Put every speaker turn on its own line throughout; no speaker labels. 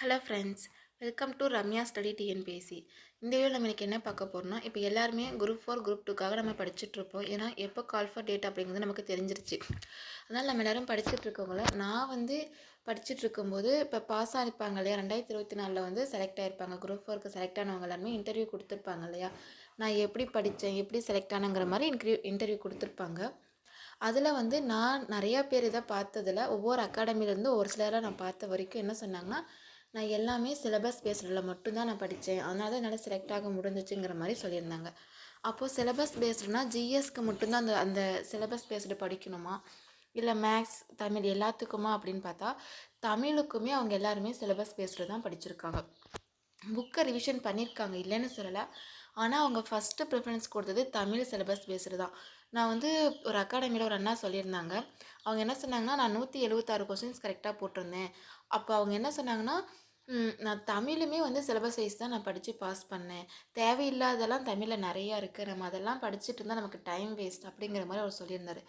Hello friends welcome to Ramya study TNPSC இந்த video நம்ம எனக்கு என்ன பார்க்க போகிறோம்னா இப்போ எல்லாருமே குரூப் ஃபோர் குரூப் டூக்காக நம்ம படிச்சுட்ருப்போம் ஏன்னா எப்போ கால் ஃபார் டேட் அப்படிங்கிறது நமக்கு தெரிஞ்சிருச்சு. அதனால் நம்ம எல்லோரும் படிச்சுட்ருக்கவங்கள நான் வந்து படிச்சுட்டு இருக்கும்போது இப்போ பாஸ் ஆகிருப்பாங்க இல்லையா? ரெண்டாயிரத்தி இருபத்தி நாலில் வந்து செலக்ட் ஆகிருப்பாங்க குரூப் ஃபோருக்கு செலக்ட் ஆனவங்க எல்லாருமே இன்டர்வியூ கொடுத்துருப்பாங்க இல்லையா? நான் எப்படி படித்தேன் எப்படி செலக்ட் ஆனங்கிற மாதிரி இன்டர்வியூ இன்டர்வியூ கொடுத்துருப்பாங்க. அதில் வந்து நான் நிறையா பேர் இதை பார்த்ததில் ஒவ்வொரு அகாடமிலேருந்து ஒரு சிலராக நான் பார்த்த வரைக்கும் என்ன சொன்னாங்கன்னா நான் எல்லாமே சிலபஸ் பேஸ்டில் மட்டும்தான் நான் படித்தேன் அதனால தான் என்னால் செலக்ட் ஆக முடிஞ்சிச்சுங்கிற மாதிரி சொல்லியிருந்தாங்க. அப்போது சிலபஸ் பேஸ்டுனா ஜிஎஸ்க்கு மட்டும்தான் அந்த அந்த சிலபஸ் பேஸ்டு படிக்கணுமா? இல்லை மேக்ஸ் தமிழ் எல்லாத்துக்குமா அப்படின்னு பார்த்தா தமிழுக்குமே அவங்க எல்லாருமே சிலபஸ் பேஸ்டு தான் படிச்சிருக்காங்க. புக்கை ரிவிஷன் பண்ணியிருக்காங்க இல்லைன்னு சொல்லலை. ஆனால் அவங்க ஃபஸ்ட்டு ப்ரிஃபரன்ஸ் கொடுத்தது தமிழ் சிலபஸ் பேசுகிறது தான். நான் வந்து ஒரு அகாடமியில் ஒரு அண்ணா சொல்லியிருந்தாங்க. அவங்க என்ன சொன்னாங்கன்னா நான் நூற்றி எழுபத்தாறு கொஸ்டின்ஸ் கரெக்டாக போட்டிருந்தேன். அப்போ அவங்க என்ன சொன்னாங்கன்னா நான் தமிழுமே வந்து சிலபஸ் வைஸ் தான் நான் படித்து பாஸ் பண்ணேன். தேவையில்லாதெல்லாம் தமிழில் நிறையா இருக்குது நம்ம அதெல்லாம் படிச்சுட்டு இருந்தால் நமக்கு டைம் வேஸ்ட் அப்படிங்கிற மாதிரி அவர் சொல்லியிருந்தார்.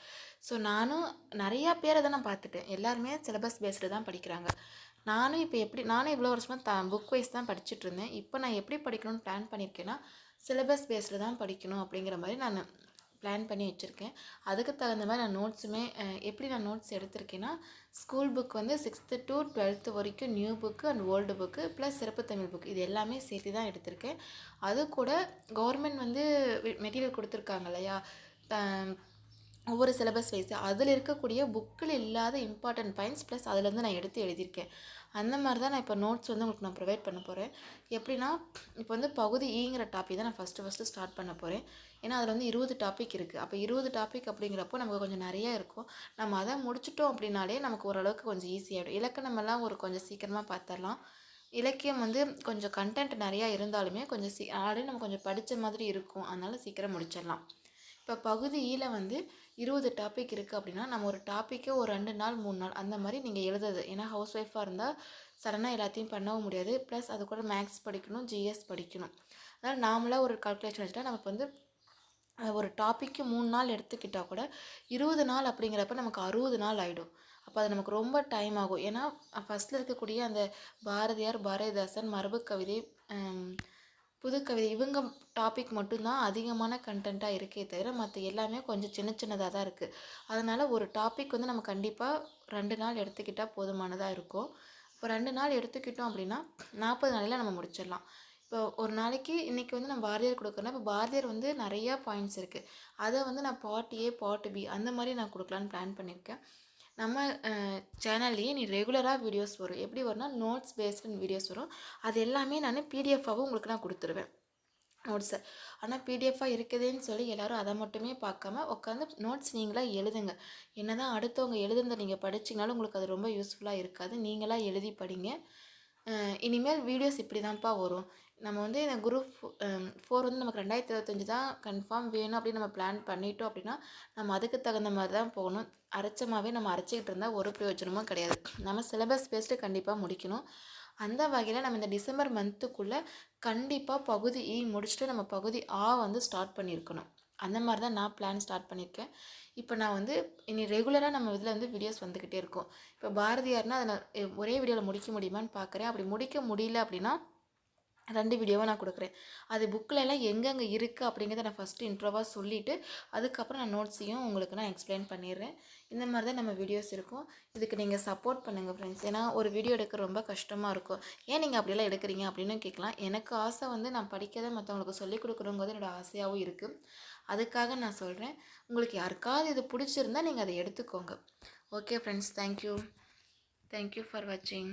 ஸோ நானும் நிறையா பேரை தான் நான் பார்த்துட்டேன். எல்லாருமே சிலபஸ் பேஸ்டு தான் படிக்கிறாங்க. நானும் இப்போ எப்படி நானும் இவ்வளோ வருஷமாக த புக் வைஸ் தான் படிச்சுட்டு இருந்தேன். இப்போ நான் எப்படி படிக்கணும்னு பிளான் பண்ணியிருக்கேன்னா சிலபஸ் பேஸில் தான் படிக்கணும் அப்படிங்கிற மாதிரி நான் பிளான் பண்ணி வச்சுருக்கேன். அதுக்கு தகுந்த மாதிரி நான் நோட்ஸுமே எப்படி நான் நோட்ஸ் எடுத்திருக்கேன்னா ஸ்கூல் புக் வந்து சிக்ஸ்த்து டு டுவெல்த்து வரைக்கும் new book and old book plus சிறப்பு தமிழ் புக் இது எல்லாமே சேர்த்து தான் எடுத்திருக்கேன். அது கூட கவர்மெண்ட் வந்து மெட்டீரியல் கொடுத்துருக்காங்க இல்லையா? ஒவ்வொரு சிலபஸ் வைஸ் அதில் இருக்கக்கூடிய புக்கில் இல்லாத இம்பார்ட்டன்ட் பாயிண்ட்ஸ் ப்ளஸ் அதிலேருந்து நான் எடுத்து எழுதியிருக்கேன். அந்த மாதிரி தான் நான் இப்போ நோட்ஸ் வந்து உங்களுக்கு நான் ப்ரொவைட் பண்ண போகிறேன் எப்படின்னா இப்போ வந்து பகுதி e ஈங்கிற டாபிக் தான் நான் ஃபஸ்ட்டு ஃபஸ்ட்டு ஸ்டார்ட் பண்ண போகிறேன் ஏன்னா அதில் வந்து இருபது டாபிக் இருக்குது அப்போ இருபது டாபிக் அப்படிங்கிறப்போ நமக்கு கொஞ்சம் நிறையா இருக்கும். நம்ம அதை முடிச்சிட்டோம் அப்படின்னாலே நமக்கு ஓரளவுக்கு கொஞ்சம் ஈஸியாகிடும் இலக்கணமெல்லாம் ஒரு கொஞ்சம் சீக்கிரமாக பார்த்துடலாம் இலக்கியம் வந்து கொஞ்சம் கண்டென்ட் நிறையா இருந்தாலுமே கொஞ்சம் சீ ஆல்ரெடி நம்ம கொஞ்சம் படித்த மாதிரி இருக்கும். அதனால் சீக்கிரம் முடிச்சிடலாம். இப்போ பகுதியில் வந்து இருபது டாபிக் இருக்குது அப்படின்னா நம்ம ஒரு டாப்பிக்கே ஒரு ரெண்டு நாள் மூணு நாள் அந்த மாதிரி நீங்கள் எழுதுது ஏன்னா ஹவுஸ் ஒய்ஃபாக இருந்தால் சடனாக எல்லாத்தையும் பண்ணவும் முடியாது. ப்ளஸ் அது கூட மேக்ஸ் படிக்கணும் ஜிஎஸ் படிக்கணும். அதனால் நாமளாக ஒரு கால்குலேஷன் வச்சுட்டா நமக்கு வந்து ஒரு டாப்பிக்கு மூணு நாள் எடுத்துக்கிட்டால் கூட இருபது நாள் அப்படிங்கிறப்ப நமக்கு அறுபது நாள் ஆகிடும் அப்போ அது நமக்கு ரொம்ப டைம் ஆகும். ஏன்னா ஃபஸ்ட்டில் இருக்கக்கூடிய அந்த பாரதியார் பாரதிதாசன் மரபு கவிதை புதுக்கவிதை இவங்க டாபிக் மட்டும்தான் அதிகமான கண்டென்ட்டாக இருக்கே தவிர மற்ற எல்லாமே கொஞ்சம் சின்ன சின்னதாக தான் இருக்குது அதனால் ஒரு டாபிக் வந்து நம்ம கண்டிப்பாக ரெண்டு நாள் எடுத்துக்கிட்டால் போதுமானதாக இருக்கும். இப்போ ரெண்டு நாள் எடுத்துக்கிட்டோம் அப்படின்னா நாற்பது நாளில் நம்ம முடிச்சிடலாம். இப்போ ஒரு நாளைக்கு இன்றைக்கி வந்து நம்ம பாரதியார் கொடுக்குறேன்னா இப்போ பாரதியார் வந்து நிறையா பாயிண்ட்ஸ் இருக்குது அதை வந்து நான் பார்ட் ஏ பார்ட் பி அந்த மாதிரி நான் கொடுக்கலான்னு பிளான் பண்ணியிருக்கேன். நம்ம சேனல்லையே நீ ரெகுலராக வீடியோஸ் வரும். எப்படி வரும்னா நோட்ஸ் பேஸ்டு வீடியோஸ் வரும். அது எல்லாமே நான் பிடிஎஃபாகவும் உங்களுக்கு நான் கொடுத்துருவேன். நோட்ஸை ஆனால் பிடிஎஃபாக இருக்குதுன்னு சொல்லி எல்லோரும் அதை மட்டுமே பார்க்காம உட்காந்து நோட்ஸ் நீங்களாக எழுதுங்க. என்ன தான் அடுத்தவங்க எழுதுனதை நீங்கள் படிச்சிங்கனாலும் உங்களுக்கு அது ரொம்ப யூஸ்ஃபுல்லாக இருக்காது. நீங்களாக எழுதி படிங்க. இனிமேல் வீடியோஸ் இப்படி தான்ப்பா வரும். நம்ம வந்து இந்த குரூப் ஃபோர் வந்து நமக்கு ரெண்டாயிரத்தி இருபத்தஞ்சி தான் கன்ஃபார்ம் வேணும் அப்படின்னு நம்ம பிளான் பண்ணிட்டோம் அப்படின்னா நம்ம அதுக்கு தகுந்த மாதிரி தான் போகணும். அரைச்சமாகவே நம்ம அரைச்சிக்கிட்டு இருந்தால் ஒரு பிரயோஜனமும் கிடையாது. நம்ம சிலபஸ் பேஸ்ட்டு கண்டிப்பாக முடிக்கணும். அந்த வகையில் நம்ம இந்த டிசம்பர் மந்த்துக்குள்ளே கண்டிப்பாக பகுதி இ முடிச்சுட்டு நம்ம பகுதி ஆ வந்து ஸ்டார்ட் பண்ணியிருக்கணும். அந்த மாதிரி தான் நான் பிளான் ஸ்டார்ட் பண்ணியிருக்கேன். இப்போ நான் வந்து இனி ரெகுலராக நம்ம இதில் வந்து வீடியோஸ் வந்துக்கிட்டே இருக்கும். இப்போ பாரதியார்னால் அதை நான் ஒரே வீடியோவில் முடிக்க முடியுமான்னு பார்க்குறேன் அப்படி முடிக்க முடியல அப்படின்னா ரெண்டு வீடியோவாக நான் கொடுக்குறேன். அது புக்கில் எல்லாம் எங்கெங்கே இருக்குது அப்படிங்கிறத நான் ஃபஸ்ட்டு இன்ட்ரோவாக சொல்லிவிட்டு அதுக்கப்புறம் நான் நோட்ஸையும் உங்களுக்கு நான் எக்ஸ்பிளைன் பண்ணிடுறேன். இந்த மாதிரி தான் நம்ம வீடியோஸ் இருக்கும். இதுக்கு நீங்கள் சப்போர்ட் பண்ணுங்கள் ஃப்ரெண்ட்ஸ் ஏன்னா ஒரு வீடியோ எடுக்க ரொம்ப கஷ்டமாக இருக்கும். ஏன் நீங்கள் அப்படியெல்லாம் எடுக்கிறீங்க அப்படின்னு கேட்கலாம். எனக்கு ஆசை வந்து நான் படிக்கிறத மற்றவங்களுக்கு சொல்லிக் கொடுக்குறோங்கிறது என்னோடய ஆசையாகவும் இருக்குது அதுக்காக நான் சொல்கிறேன் உங்களுக்கு யாருக்காவது இது பிடிச்சிருந்தா நீங்கள் அதை எடுத்துக்கோங்க. Okay friends thank you thank you for வாட்சிங்